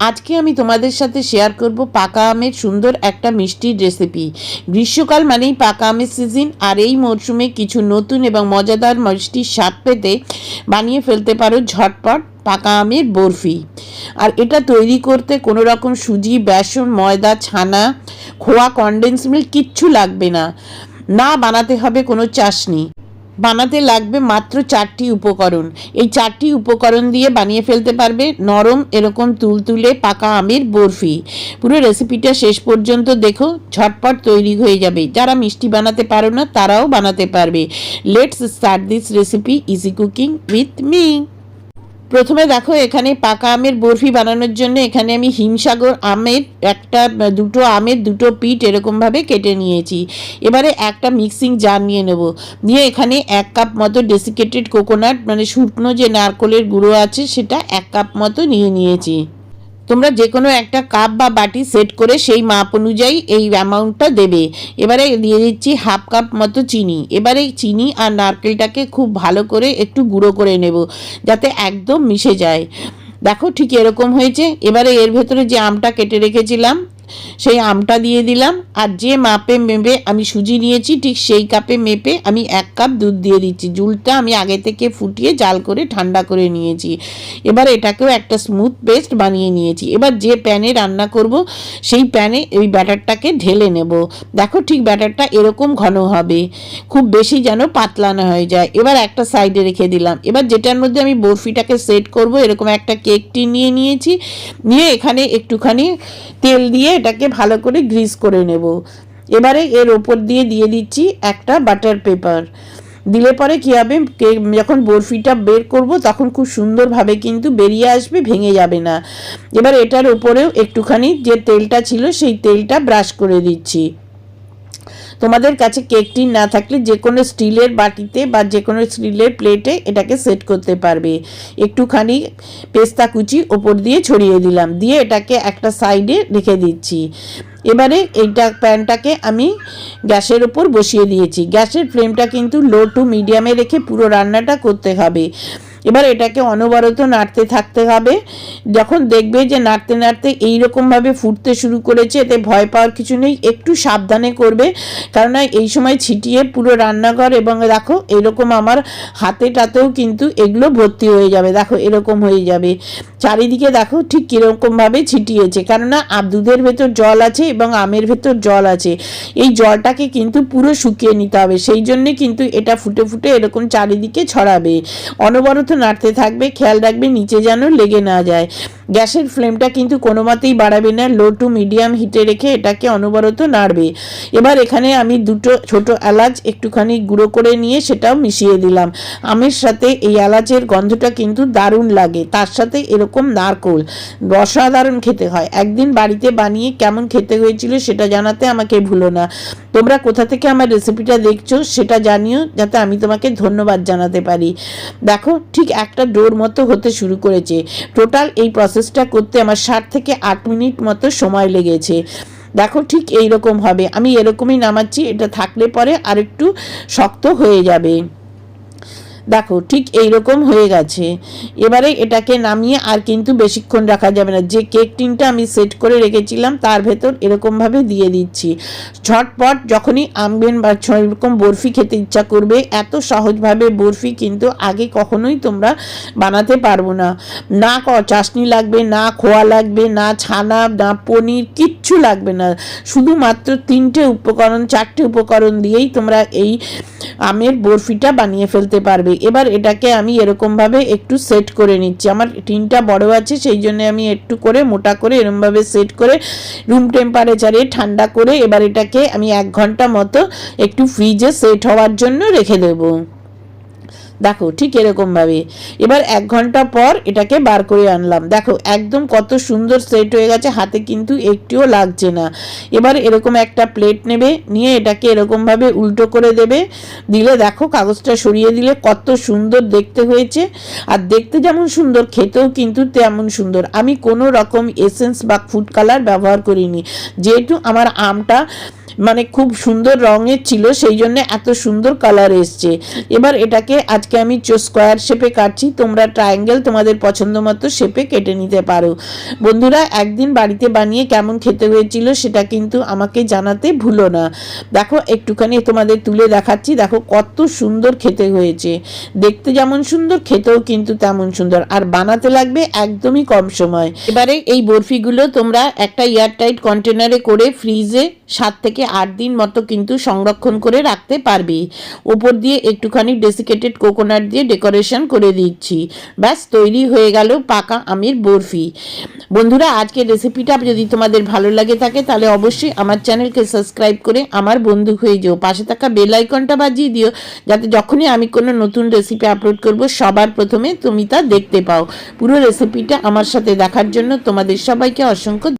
আজকে আমি তোমাদের সাথে শেয়ার করব পাকা আমের সুন্দর একটা মিষ্টির রেসিপি গ্রীষ্মকাল মানেই পাকা আমের সিজন আর এই মরশুমে কিছু নতুন এবং মজাদার মিষ্টির স্বাদ পেতে বানিয়ে ফেলতে পারো ঝটপট পাকা আমের বরফি। আর এটা তৈরি করতে কোনো রকম সুজি, বেসন, ময়দা, ছানা, খোয়া কনডেন্স মিল্ক কিচ্ছু লাগবে না। না বানাতে হবে কোনো চাশনি। বানাতে লাগবে মাত্র চারটি উপকরণ। এই চারটি উপকরণ দিয়ে বানিয়ে ফেলতে পারবে নরম, এরকম তুলতুলে পাকা আমের বরফি। পুরো রেসিপিটা শেষ পর্যন্ত দেখো, ঝটপট তৈরি হয়ে যাবে। যারা মিষ্টি বানাতে পারো না, তারাও বানাতে পারবে। Let's start this recipe easy cooking with me প্রথমে দেখো, এখানে পাকা আমের বরফি বানানোর জন্য এখানে আমি হিমসাগর আমের একটা, দুটো আমের দুটো পিট এরকমভাবে কেটে নিয়েছি। এবারে একটা মিক্সিং জার নিয়ে নেব। নিয়ে এখানে এক কাপ মতো ডেসিকেটেড কোকোনাট মানে শুকনো যে নারকলের গুঁড়ো আছে, সেটা এক কাপ মতো নিয়ে নিয়েছি। তোমরা যে কোনো একটা কাপ বা বাটি সেট করে সেই মাপ অনুযায়ী এই অ্যামাউন্টটা দেবে। এবারে দিয়ে দিচ্ছি হাফ কাপ মতো চিনি। এবারে চিনি আর নারকেলটাকে খুব ভালো করে একটু গুঁড়ো করে নেব, যাতে একদম মিশে যায়। দেখো ঠিক এরকম হয়েছে। এবারে এর ভেতরে যে আমটা কেটে রেখেছিলাম সেই আমটা দিয়ে দিলাম, আর যে মাপে মেপে আমি সুজি নিয়েছি, ঠিক সেই কাপে মেপে আমি এক কাপ দুধ দিয়ে দিচ্ছি। জুলটা আমি আগে থেকে ফুটিয়ে জাল করে ঠান্ডা করে নিয়েছি। এবার এটাকেও একটা স্মুথ পেস্ট বানিয়ে নিয়েছি। এবার যে প্যানে রান্না করব, সেই প্যানে এই ব্যাটারটাকে ঢেলে নেব। দেখো ঠিক ব্যাটারটা এরকম ঘন হবে। খুব বেশি যেন পাতলা না হয়ে যায়। এবার একটা সাইডে রেখে দিলাম। এবার যেটার মধ্যে আমি বরফিটাকে সেট করব, এরকম একটা কেকটি নিয়ে নিয়েছি। নিয়ে এখানে একটুখানি তেল দিয়ে এটাকে ভালো করে গ্রিস করে নেব। এবারে এর ওপর দিয়ে দিয়ে দিচ্ছি একটা বাটার পেপার। দিলে পরে কী হবে? যখন বরফিটা বের করব, তখন খুব সুন্দরভাবে কিন্তু বেরিয়ে আসবে, ভেঙে যাবে না। এবার এটার ওপরেও একটুখানি যে তেলটা ছিল, সেই তেলটা ব্রাশ করে দিচ্ছি। তোমাদের কাছে কেকটি না থাকলে যে কোনো স্টিলের বাটিতে বা যে কোনো স্টিলের প্লেটে এটাকে সেট করতে পারবে। একটুখানি পেস্তা কুচি ওপর দিয়ে ছড়িয়ে দিলাম। দিয়ে এটাকে একটা সাইডে রেখে দিচ্ছি। এবারে এইটা প্যানটাকে আমি গ্যাসের ওপর বসিয়ে দিয়েছি। গ্যাসের ফ্লেমটা কিন্তু লো টু মিডিয়ামে রেখে পুরো রান্নাটা করতে হবে। এবার এটাকে অনবরত নাড়তে থাকতে হবে। যখন দেখবে যে নাড়তে নাড়তে এইরকমভাবে ফুটতে শুরু করেছে, এতে ভয় পাওয়ার কিছু নেই, একটু সাবধানে করবে। কেননা এই সময় ছিটিয়ে পুরো রান্নাঘর এবং দেখো এরকম আমার হাতে টাতেও কিন্তু এগুলো ভর্তি হয়ে যাবে। দেখো এরকম হয়ে যাবে। চারিদিকে দেখো ঠিক কীরকমভাবে ছিটিয়েছে। কেননা দুধের ভেতর জল আছে এবং আমের ভেতর জল আছে। এই জলটাকে কিন্তু পুরো শুকিয়ে নিতে হবে। সেই জন্যে কিন্তু এটা ফুটে ফুটে এরকম চারিদিকে ছড়াবে। অনবরত নাড়তে থাকবে খেয়াল রাখবে নিচে যেন লেগে না যায়। গ্যাসের ফ্লেমটা কিন্তু কোনো মতেই বাড়াবে না লো টু মিডিয়াম হিটে রেখে এটাকে অনবরত নাড়বে। এবার এখানে আমি দুটো ছোট এলাচ একটুখানি গুঁড়ো করে নিয়ে সেটাও মিশিয়ে দিলাম। আমের সাথে এই এলাচের গন্ধটা কিন্তু দারুণ লাগে, তার সাথে এরকম নারকোল, অসাধারণ খেতে হয়। একদিন বাড়িতে বানিয়ে কেমন খেতে হয়েছিল সেটা জানাতে আমাকে ভুলো না। তোমরা কোথা থেকে আমার রেসিপিটা দেখছ সেটা জানিও, যাতে আমি তোমাকে ধন্যবাদ জানাতে পারি। দেখো, ঠিক একটা ডোর মতো হতে শুরু করেছে। টোটাল এই প্রসেসটা করতে আমার ষাট থেকে আট মিনিট মতো সময় লেগেছে। দেখো ঠিক এইরকম হবে। আমি এরকমই নামাচ্ছি, এটা থাকলে পরে আরেকটু শক্ত হয়ে যাবে। দেখো, ঠিক এই রকম হয়ে গেছে। এবারে এটাকে নামিয়ে আর কিন্তু বেশিক্ষণ রাখা যাবে না। যে কেক টিনটা আমি সেট করে রেখেছিলাম, তার ভেতর এরকমভাবে দিয়ে দিচ্ছি। ঝটপট যখনই আমবেন বা এরকম বরফি খেতে ইচ্ছা করবে, এত সহজভাবে বরফি কিন্তু আগে কখনোই তোমরা বানাতে পারব না। না ক- চাশনি লাগবে, না খোয়া লাগবে, না ছানা, না পনির, কিচ্ছু লাগবে না। শুধুমাত্র তিনটে উপকরণ, চারটে উপকরণ দিয়েই তোমরা এই আমের বরফিটা বানিয়ে ফেলতে পারবে। এবার এটাকে আমি এরকমভাবে একটু সেট করে নিচ্ছি। আমার টিনটা বড় আছে, সেই জন্য আমি একটু করে মোটা করে এরমভাবে সেট করে রুম টেম্পারেচারে ঠান্ডা করে এবার এটাকে আমি এক ঘণ্টা মতো একটু ফ্রিজে সেট হওয়ার জন্য রেখে দেবো। দেখো, ঠিক এরকমভাবে এবার এক ঘণ্টা পর এটাকে বার করে আনলাম। দেখো, একদম কত সুন্দর সেট হয়ে গেছে, হাতে কিন্তু একটিও লাগছে না। এবার এরকম একটা প্লেট নেবে, নিয়ে এটাকে এরকমভাবে উল্টো করে দেবে। দিলে দেখো, কাগজটা সরিয়ে দিলে কত সুন্দর দেখতে হয়েছে। আর দেখতে যেমন সুন্দর, খেতেও কিন্তু তেমন সুন্দর। আমি কোনো রকম এসেন্স বা ফুড কালার ব্যবহার করিনি। যেহেতু আমার আমটা মানে খুব সুন্দর রঙের ছিল, সেই জন্য এত সুন্দর কালার এসছে। এবার এটাকে আজকে আমি স্কোয়ার শেপে কাটছি, তোমরা ট্রায়াঙ্গেল তোমাদের পছন্দ মতো শেপে কেটে নিতে পারো। বন্ধুরা, একদিন বাড়িতে বানিয়ে কেমন খেতে হয়েছিল সেটা কিন্তু আমাকে জানাতে ভুলো না। দেখো, একটুখানি তোমাদের তুলে দেখাচ্ছি, দেখো কত সুন্দর খেতে হয়েছে। দেখতে যেমন সুন্দর, খেতেও কিন্তু তেমন সুন্দর, আর বানাতে লাগবে একদমই কম সময়। এবারে এই বরফিগুলো তোমরা একটা এয়ারটাইট কন্টেনারে করে ফ্রিজে সাত থেকে আট দিন মতো কিন্তু সংরক্ষণ করে রাখতে পারবে। ওপর দিয়ে একটুখানি ডেসিকেটেড কোকোনাট দিয়ে ডেকোরেশন করে দিচ্ছি। ব্যাস, তৈরি হয়ে গেল পাকা আমের বরফি। বন্ধুরা, আজকের রেসিপিটা যদি তোমাদের ভালো লাগে থাকে, তাহলে অবশ্যই আমার চ্যানেলকে সাবস্ক্রাইব করে আমার বন্ধু হয়ে যেও। পাশে থাকা বেল আইকনটা বাজিয়ে দিও, যাতে যখনই আমি কোনো নতুন রেসিপি আপলোড করব, সবার প্রথমে তুমি তা দেখতে পাও। পুরো রেসিপিটা আমার সাথে দেখার জন্য তোমাদের সবাইকে অসংখ্য